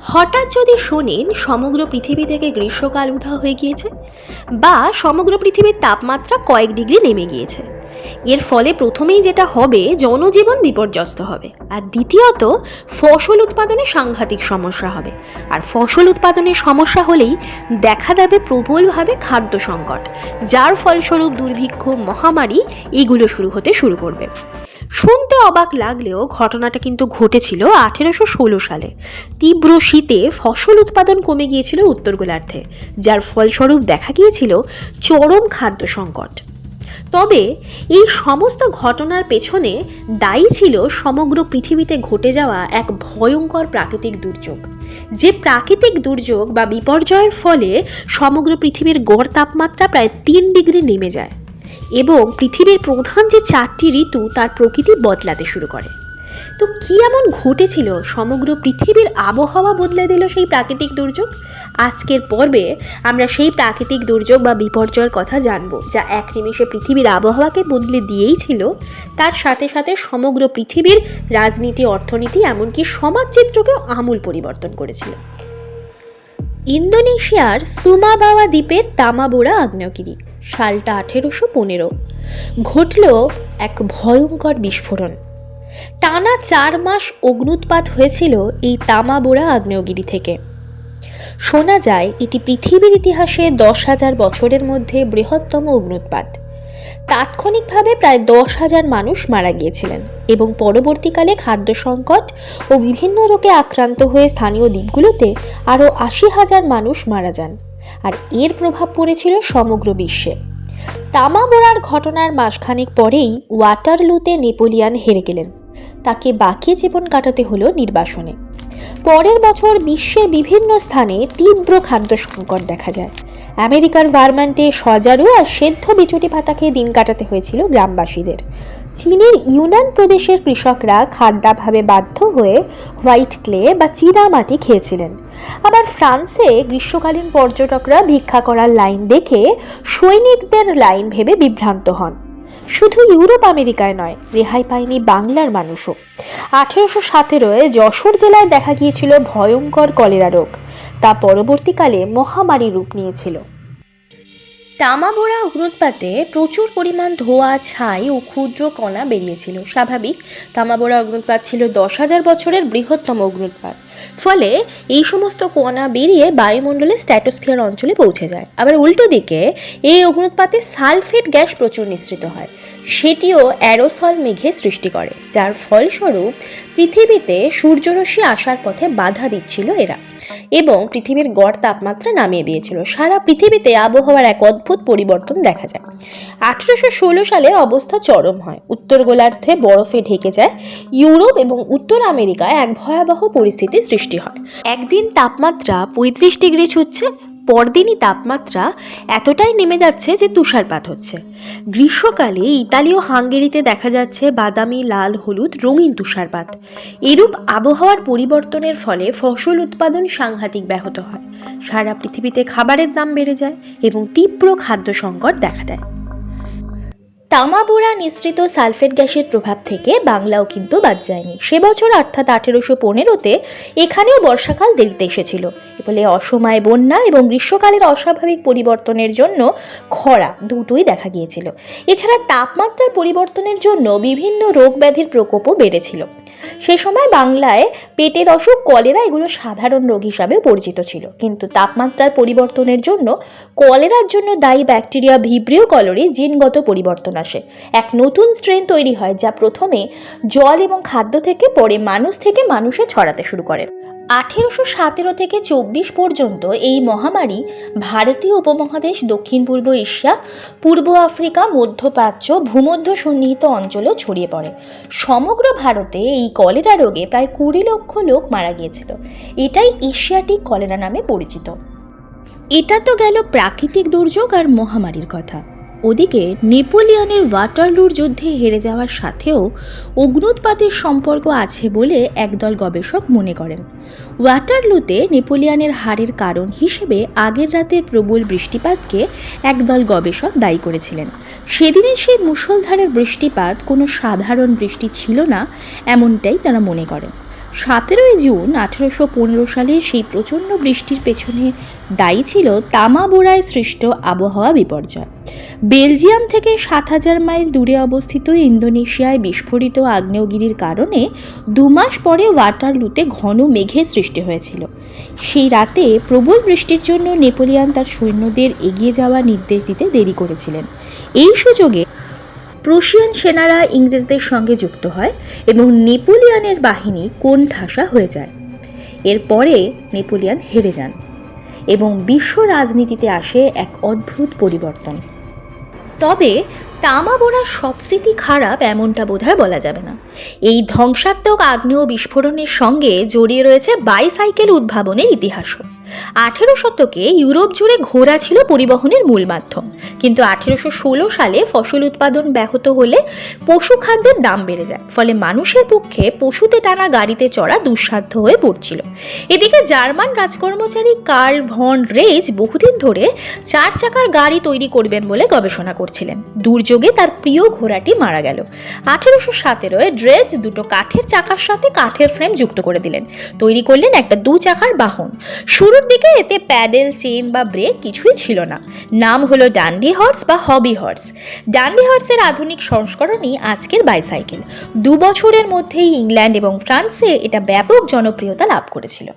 হঠাৎ যদি শোনেন সমগ্র পৃথিবী থেকে গ্রীষ্মকাল উঠা হয়ে গিয়েছে, বা সমগ্র পৃথিবীর তাপমাত্রা কয়েক ডিগ্রি নেমে গিয়েছে। এর ফলে প্রথমেই যেটা হবে, জনজীবন বিপর্যস্ত হবে। আর দ্বিতীয়ত, ফসল উৎপাদনে সাংঘাতিক সমস্যা হবে। আর ফসল উৎপাদনের সমস্যা হলেই দেখা দেবে প্রবলভাবে খাদ্য সংকট, যার ফলস্বরূপ দুর্ভিক্ষ, মহামারী এগুলো শুরু হতে শুরু করবে। শুনতে অবাক লাগলেও ঘটনাটা কিন্তু ঘটেছিল আঠেরোশো ষোলো সালে। তীব্র শীতে ফসল উৎপাদন কমে গিয়েছিল উত্তর গোলার্ধে, যার ফলস্বরূপ দেখা গিয়েছিল চরম খাদ্য সংকট। তবে এই সমস্ত ঘটনার পেছনে দায়ী ছিল সমগ্র পৃথিবীতে ঘটে যাওয়া এক ভয়ঙ্কর প্রাকৃতিক দুর্যোগ। যে প্রাকৃতিক দুর্যোগ বা বিপর্যয়ের ফলে সমগ্র পৃথিবীর গড় তাপমাত্রা প্রায় তিন ডিগ্রি নেমে যায় এবং পৃথিবীর প্রধান যে চারটি ঋতু তার প্রকৃতি বদলাতে শুরু করে। তো কি এমন ঘটেছিল? সমগ্র পৃথিবীর আবহাওয়া বদলে দিল সেই প্রাকৃতিক দুর্যোগ? আজকের পর্বে আমরা সেই প্রাকৃতিক দুর্যোগ বা বিপর্যয়ের কথা জানব, যা এক নিমেষে পৃথিবীর আবহাওয়াকে বদলে দিয়েই ছিল। তার সাথে সাথে সমগ্র পৃথিবীর রাজনীতি, অর্থনীতি, এমনকি সমাজচিত্রকেও আমূল পরিবর্তন করেছিল। ইন্দোনেশিয়ার সুমাবাওয়া দ্বীপের তামাবোরা আগ্নেয়গিরি, সালটা আঠেরোশো পনেরো। ঘটল এক ভয়ঙ্কর বিস্ফোরণ। টানা চার মাস অগ্নুৎপাত হয়েছিল এই তামাবোরা আগ্নেয়গিরি থেকে। শোনা যায়, এটি পৃথিবীর ইতিহাসে দশ হাজার বছরের মধ্যে বৃহত্তম অগ্নুৎপাত তাৎক্ষণিকভাবে প্রায় দশ হাজার মানুষ মারা গিয়েছিলেন এবং পরবর্তীকালে খাদ্য সংকট ও বিভিন্ন রোগে আক্রান্ত হয়ে স্থানীয় দ্বীপগুলোতে আরও আশি হাজার মানুষ মারা যান আর এর প্রভাব পড়েছিল সমগ্র বিশ্বে। তামাবোড়ার ঘটনার মাসখানেক পরেই ওয়াটারলুতে নেপোলিয়ান হেরে গেলেন। তাকে বাকি জীবন কাটাতে হলো নির্বাসনে। পরের বছর বিশ্বের বিভিন্ন স্থানে তীব্র খাদ্য সংকট দেখা যায়। আমেরিকার ভার্মান্টে সজারু আর সেদ্ধ বিচুটি পাতা খেয়ে দিন কাটাতে হয়েছিল গ্রামবাসীদের। চীনের ইউনান প্রদেশের কৃষকরা খাদ্যাভাবে বাধ্য হয়ে হোয়াইট ক্লে বা চীনা মাটি খেয়েছিলেন। আবার ফ্রান্সে গ্রীষ্মকালীন পর্যটকরা ভিক্ষা করার লাইন দেখে সৈনিকদের লাইন ভেবে বিভ্রান্ত হন। শুধু ইউরোপ আমেরিকায় নয়, রেহাই পায়নি বাংলার মানুষও। আঠেরোশো সতেরোয় যশোর জেলায় দেখা গিয়েছিল ভয়ঙ্কর কলেরা রোগ। তা পরবর্তীকালে মহামারী রূপ নিয়েছিল। তামাবোড়া অগ্নুৎপাতে প্রচুর পরিমাণ ধোঁয়া, ছাই ও ক্ষুদ্র কণা বেরিয়েছিল। স্বাভাবিক, তামাবোড়া অগ্নুৎপাত ছিল দশ হাজার বছরের বৃহত্তম অগ্নুৎপাত ফলে এই সমস্ত কণা বেরিয়ে বায়ুমণ্ডলে স্ট্যাটোস্ফিয়ার অঞ্চলে পৌঁছে যায়। আবার উল্টো দিকে, এই অগ্নুৎপাতে সালফেট গ্যাস প্রচুর নিঃসৃত হয়। সেটিও অ্যারোসল মেঘে সৃষ্টি করে, যার ফলস্বরূপ পৃথিবীতে সূর্যরশ্মি আসার পথে বাধা দিচ্ছিল এরা। এবং পৃথিবীর গড় তাপমাত্রা নামিয়ে দিয়েছিল। সারা পৃথিবীতে আবহাওয়ার এক অদ্ভুত পরিবর্তন দেখা যায়। আঠেরোশো ষোলো সালে অবস্থা চরম হয়। উত্তর গোলার্ধে বরফে ঢেকে যায়। ইউরোপ এবং উত্তর আমেরিকায় এক ভয়াবহ পরিস্থিতির সৃষ্টি হয়। একদিন তাপমাত্রা পঁয়ত্রিশ ডিগ্রি ছুটছে পরদিনই তাপমাত্রা এতটাই নেমে যাচ্ছে যে তুষারপাত হচ্ছে। গ্রীষ্মকালে ইতালি ও হাঙ্গেরিতে দেখা যাচ্ছে বাদামি, লাল, হলুদ, রঙিন তুষারপাত। এরূপ আবহাওয়ার পরিবর্তনের ফলে ফসল উৎপাদন সাংঘাতিক ব্যাহত হয়। সারা পৃথিবীতে খাবারের দাম বেড়ে যায় এবং তীব্র খাদ্য সংকট দেখা দেয়। তামাবোড়া নিঃসৃত সালফেট গ্যাসের প্রভাব থেকে বাংলাও কিন্তু বাদ যায়নি। সে বছর অর্থাৎ আঠেরোশো পনেরোতে এখানেও বর্ষাকাল দেরিতে এসেছিল। ফলে অসময়ে বন্যা এবং গ্রীষ্মকালের অস্বাভাবিক পরিবর্তনের জন্য খরা দুটোই দেখা গিয়েছিল। এছাড়া তাপমাত্রার পরিবর্তনের জন্য বিভিন্ন রোগ ব্যাধির প্রকোপও বেড়েছিল। সে সময় বাংলায় পেটের অসুখ, কলেরা এগুলো সাধারণ রোগ হিসাবে পরিচিত ছিল। কিন্তু তাপমাত্রার পরিবর্তনের জন্য কলেরার জন্য দায়ী ব্যাকটেরিয়া ভিব্রিও কলরি জিনগত পরিবর্তন আসে। এক নতুন স্ট্রেন তৈরি হয় যা প্রথমে জল এবং খাদ্য থেকে, পরে মানুষ থেকে মানুষে ছড়াতে শুরু করে। আঠেরোশো সতেরো থেকে চব্বিশ পর্যন্ত এই মহামারী ভারতীয় উপমহাদেশ, দক্ষিণ পূর্ব এশিয়া, পূর্ব আফ্রিকা, মধ্যপ্রাচ্য, ভূমধ্য সন্নিহিত অঞ্চলেও ছড়িয়ে পড়ে। সমগ্র ভারতে এই কলেরা রোগে প্রায় কুড়ি লক্ষ লোক মারা গিয়েছিল। এটাই এশিয়াটিক কলেরা নামে পরিচিত। এটা তো গেল প্রাকৃতিক দুর্যোগ আর মহামারীর কথা। ওদিকে নেপোলিয়নের ওয়াটারলুর যুদ্ধে হেরে যাওয়ার সাথেও অগ্নুৎপাতের সম্পর্ক আছে বলে একদল গবেষক মনে করেন। ওয়াটারলুতে নেপোলিয়নের হারের কারণ হিসেবে আগের রাতের প্রবল বৃষ্টিপাতকে একদল গবেষক দায়ী করেছিলেন। সেদিনের সেই মুষলধারের বৃষ্টিপাত কোনো সাধারণ বৃষ্টি ছিল না, এমনটাই তারা মনে করেন। সতেরোই জুন আঠেরোশো পনেরো সালে সেই প্রচণ্ড বৃষ্টির পেছনে দায়ী ছিল তামাবোড়ায় সৃষ্ট আবহাওয়া বিপর্যয়। বেলজিয়াম থেকে সাত হাজার মাইল দূরে অবস্থিত ইন্দোনেশিয়ায় বিস্ফোরিত আগ্নেয়গিরির কারণে দু মাস পরে ওয়াটারলুতে ঘন মেঘের সৃষ্টি হয়েছিল। সেই রাতে প্রবল বৃষ্টির জন্য নেপোলিয়ান তার সৈন্যদের এগিয়ে যাওয়ার নির্দেশ দিতে দেরি করেছিলেন। এই সুযোগে প্রুশিয়ান সেনারা ইংরেজদের সঙ্গে যুক্ত হয় এবং নেপোলিয়ানের বাহিনী কোণঠাসা হয়ে যায়। এরপরে নেপোলিয়ান হেরে যান। এবং বিশ্ব রাজনীতিতে আসে এক অদ্ভুত পরিবর্তন। তবে তামাবোড়ার সব স্মৃতি খারাপ এমনটা বোধহয় বলা যাবে না। এই ধ্বংসাত্মক আগ্নেয় বিস্ফোরণের সঙ্গে জড়িয়ে রয়েছে বাইসাইকেল উদ্ভাবনের ইতিহাসও। আঠেরো শতকে ইউরোপ জুড়ে ঘোড়া ছিল পরিবহনের মূল মাধ্যম। কিন্তু আঠেরোশো ষোলো সালে ফসল উৎপাদন ব্যাহত হলে পশু খাদ্যের দাম বেড়ে যায়, ফলে মানুষের পক্ষে পশুতে টানা গাড়িতে চড়া দুঃসাধ্য হয়ে পড়ছিল। এদিকে জার্মান রাজকর্মচারী কার্ল ভন রেজ বহুদিন ধরে চার চাকার গাড়ি তৈরি করবেন বলে গবেষণা করছিলেন। দুর্যোগে তার প্রিয় ঘোড়াটি মারা গেল। আঠেরোশো সতেরোয় ড্রেজ দুটো কাঠের চাকার সাথে কাঠের ফ্রেম যুক্ত করে দিলেন। তৈরি করলেন একটা দু চাকার বাহন। শুরুর দিকে এতে প্যাডেল চেন বা ব্রেক কিছুই ছিল না। নাম হলো ডান্ডি হর্স বা হবি হর্স। ডান্ডি হর্সের আধুনিক সংস্করণই আজকের বাইসাইকেল। দু বছরের মধ্যেই ইংল্যান্ড এবং ফ্রান্সে এটা ব্যাপক জনপ্রিয়তা লাভ করেছিল।